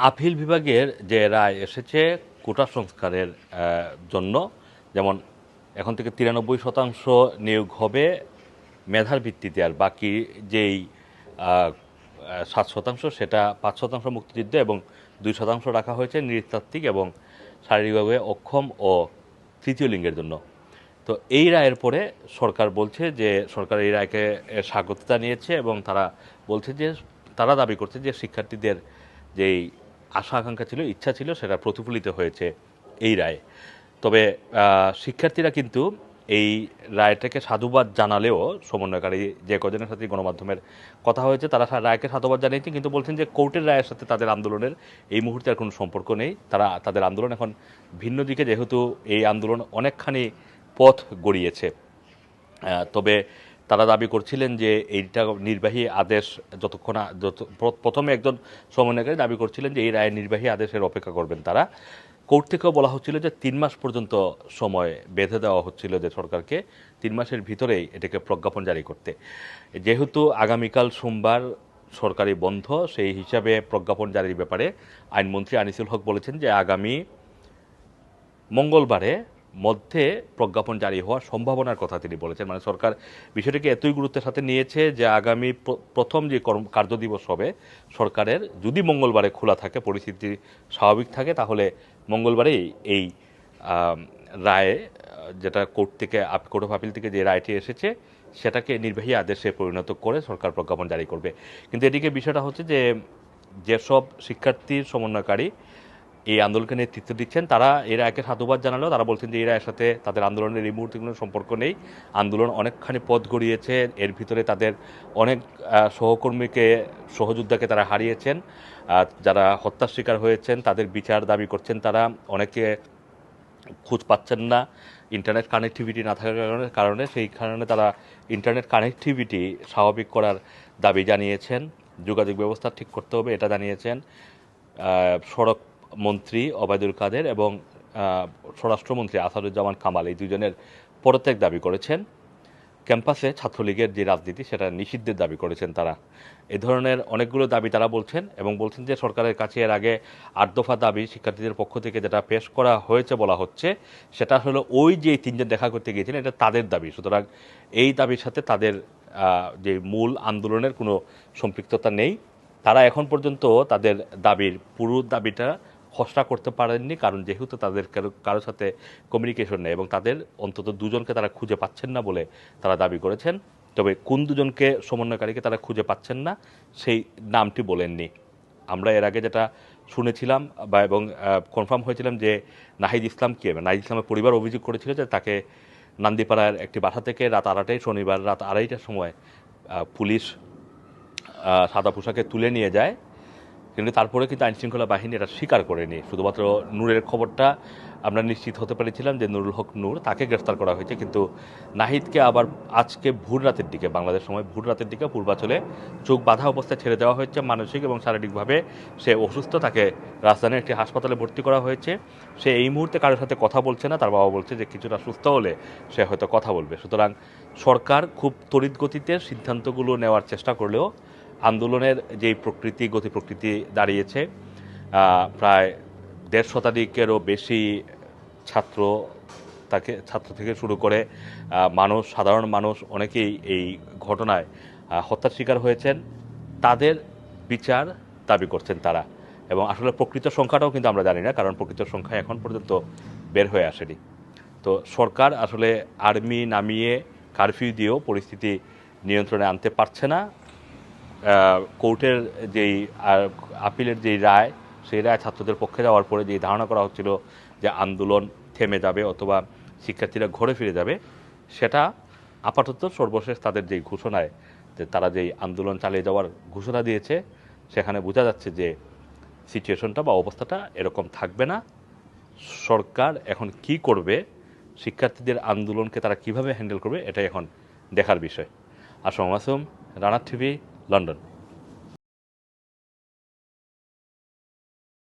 Appeal বিভাগের যে রায় এসেছে কোটা সংস্কারের জন্য যেমন এখন থেকে তিরানব্বই শতাংশ নিয়োগ হবে মেধার ভিত্তিতে আর বাকি যেই সাত শতাংশ সেটা পাঁচ শতাংশ মুক্তিযুদ্ধ এবং দুই শতাংশ রাখা হয়েছে নৃতাত্ত্বিক এবং শারীরিকভাবে অক্ষম ও তৃতীয় লিঙ্গের জন্য। তো এই রায়ের পরে সরকার বলছে যে সরকার এই রায়কে এ, স্বাগততা নিয়েছে এবং তারা বলছে যে তারা দাবি করছে যে শিক্ষার্থীদের যেই আশা, আকাঙ্ক্ষা ছিল, ইচ্ছা ছিল, সেটা প্রতিফলিত হয়েছে এই রায়ে। তবে শিক্ষার্থীরা কিন্তু এই রায়টাকে সাধুবাদ জানালেও সমন্বয়কারী যে কজনের সাথে গণমাধ্যমের কথা হয়েছে, তারা রায়কে সাধুবাদ জানিয়েছে, কিন্তু বলছেন যে কোর্টের রায়ের সাথে তাদের আন্দোলনের এই মুহূর্তে আর কোনো সম্পর্ক নেই। তারা, তাদের আন্দোলন এখন ভিন্ন দিকে, যেহেতু এই আন্দোলন অনেকখানি পথ গড়িয়েছে। তবে তারা দাবি করছিলেন যে এইটা নির্বাহী আদেশ যতক্ষণ যত প্রথমে একজন সমন্বয়কারী দাবি করছিলেন যে এই রায়ের নির্বাহী আদেশের অপেক্ষা করবেন তারা। কোর্ট থেকেও বলা হচ্ছিল যে তিন মাস পর্যন্ত সময় বেঁধে দেওয়া হচ্ছিল যে সরকারকে। তিন মাসের ভিতরেই এটাকে প্রজ্ঞাপন জারি করতে। যেহেতু আগামীকাল সোমবার সরকারি বন্ধ, সেই হিসাবে প্রজ্ঞাপন জারির ব্যাপারে আইনমন্ত্রী আনিসুল হক বলেছেন যে আগামী মঙ্গলবারে মধ্যে প্রজ্ঞাপন জারি হওয়ার সম্ভাবনার কথা তিনি বলেছেন। মানে সরকার বিষয়টিকে এতই গুরুত্বের সাথে নিয়েছে যে আগামী প্রথম যে কর্ম কার্যদিবস হবে, সরকারের যদি মঙ্গলবারে খোলা থাকে, পরিস্থিতি স্বাভাবিক থাকে, তাহলে মঙ্গলবারেই এই রায়ে, যেটা কোর্ট থেকে কোর্ট অফ আপিল থেকে যে রায়টি এসেছে, সেটাকে নির্বাহী আদেশে পরিণত করে সরকার প্রজ্ঞাপন জারি করবে। কিন্তু এদিকে বিষয়টা হচ্ছে যে, যেসব শিক্ষার্থীর সমন্বয়কারী এই আন্দোলনকে নেতৃত্ব দিচ্ছেন, তারা এরা একে সাধুবাদ জানালেও তারা বলছেন যে এরা এর সাথে তাদের আন্দোলনের এই মুহূর্তে কোনো সম্পর্ক নেই। আন্দোলন অনেকখানি পথ গড়িয়েছে, এর ভিতরে তাদের অনেক সহকর্মীকে, সহযোদ্ধাকে তারা হারিয়েছেন যারা হত্যার শিকার হয়েছেন, তাদের বিচার দাবি করছেন তারা। অনেকে খোঁজ পাচ্ছেন না ইন্টারনেট কানেক্টিভিটি না থাকার কারণে কারণে সেই কারণে তারা ইন্টারনেট কানেক্টিভিটি স্বাভাবিক করার দাবি জানিয়েছেন। যোগাযোগ ব্যবস্থা ঠিক করতে হবে, এটা জানিয়েছেন। সড়ক মন্ত্রী অবায়দুল কাদের এবং স্বরাষ্ট্রমন্ত্রী আসাদুজ্জামান কামাল, এই দুজনের পদত্যাগ দাবি করেছেন। ক্যাম্পাসে ছাত্রলীগের যে রাজনীতি, সেটা নিষিদ্ধের দাবি করেছেন তারা। এ ধরনের অনেকগুলো দাবি তারা বলছেন এবং বলছেন যে সরকারের কাছে এর আগে আট দফা দাবি শিক্ষার্থীদের পক্ষ থেকে যেটা পেশ করা হয়েছে বলা হচ্ছে, সেটা হলো ওই যে তিনজন দেখা করতে গিয়েছিলেন, এটা তাদের দাবি। সুতরাং এই দাবির সাথে তাদের যে মূল আন্দোলনের কোনো সম্পৃক্ততা নেই। তারা এখন পর্যন্ত তাদের দাবির, পুরো দাবিটা খসড়া করতে পারেননি, কারণ যেহেতু তাদের কারও, কারোর সাথে কমিউনিকেশন নেই এবং তাদের অন্তত দুজনকে তারা খুঁজে পাচ্ছেন না বলে তারা দাবি করেছেন। তবে কোন দুজনকে সমন্বয়কারীকে তারা খুঁজে পাচ্ছেন না, সেই নামটি বলেননি। আমরা এর আগে যেটা শুনেছিলাম বা এবং কনফার্ম হয়েছিলাম যে নাহিদ ইসলাম ইসলামকে নাহিদ ইসলামের পরিবার অভিযোগ করেছিল যে তাকে নান্দিপাড়ার একটি বাসা থেকে রাত আড়াইটায়, শনিবার রাত আড়াইটার সময় পুলিশ সাদা পোশাকে তুলে নিয়ে যায়। কিন্তু তারপরে কিন্তু আইনশৃঙ্খলা বাহিনী এটা স্বীকার করেনি। শুধুমাত্র নূরের খবরটা আমরা নিশ্চিত হতে পেরেছিলাম যে নুরুল হক নূর তাকে গ্রেফতার করা হয়েছে, কিন্তু নাহিদকে আবার আজকে ভোর রাতের দিকে, বাংলাদেশ সময় ভোর রাতের দিকে পূর্বাচলে চোখ বাঁধা অবস্থায় ছেড়ে দেওয়া হয়েছে মানসিক এবং শারীরিকভাবে। সে অসুস্থ, তাকে রাজধানীর একটি হাসপাতালে ভর্তি করা হয়েছে। সে এই মুহূর্তে কারোর সাথে কথা বলছে না, তার বাবা বলছে যে কিছুটা সুস্থ হলে সে হয়তো কথা বলবে। সুতরাং সরকার খুব তড়িৎ গতিতে সিদ্ধান্তগুলো নেওয়ার চেষ্টা করলেও আন্দোলনের যেই প্রকৃতি, গতি প্রকৃতি দাঁড়িয়েছে প্রায় দেড় শতাধিকেরও বেশি ছাত্র তাকে, ছাত্র থেকে শুরু করে মানুষ, সাধারণ মানুষ অনেকেই এই ঘটনায় হত্যার শিকার হয়েছেন। তাদের বিচার দাবি করছেন তারা। এবং আসলে প্রকৃত সংখ্যাটাও কিন্তু আমরা জানি না, কারণ প্রকৃত সংখ্যা এখন পর্যন্ত বের হয়ে আসেনি। তো সরকার আসলে আর্মি নামিয়ে কারফিউ দিয়েও পরিস্থিতি নিয়ন্ত্রণে আনতে পারছে না। কোর্টের যেই আপিলের যেই রায়, সেই রায় ছাত্রদের পক্ষে যাওয়ার পরে যেই ধারণা করা হচ্ছিল যে আন্দোলন থেমে যাবে অথবা শিক্ষার্থীরা ঘরে ফিরে যাবে, সেটা আপাতত সর্বশেষ তাদের যেই ঘোষণায় যে তারা যেই আন্দোলন চালিয়ে যাওয়ার ঘোষণা দিয়েছে, সেখানে বোঝা যাচ্ছে যে সিচুয়েশনটা বা অবস্থাটা এরকম থাকবে না। সরকার এখন কি করবে, শিক্ষার্থীদের আন্দোলনকে তারা কীভাবে হ্যান্ডেল করবে, এটাই এখন দেখার বিষয়। Assam Masum Rana TV London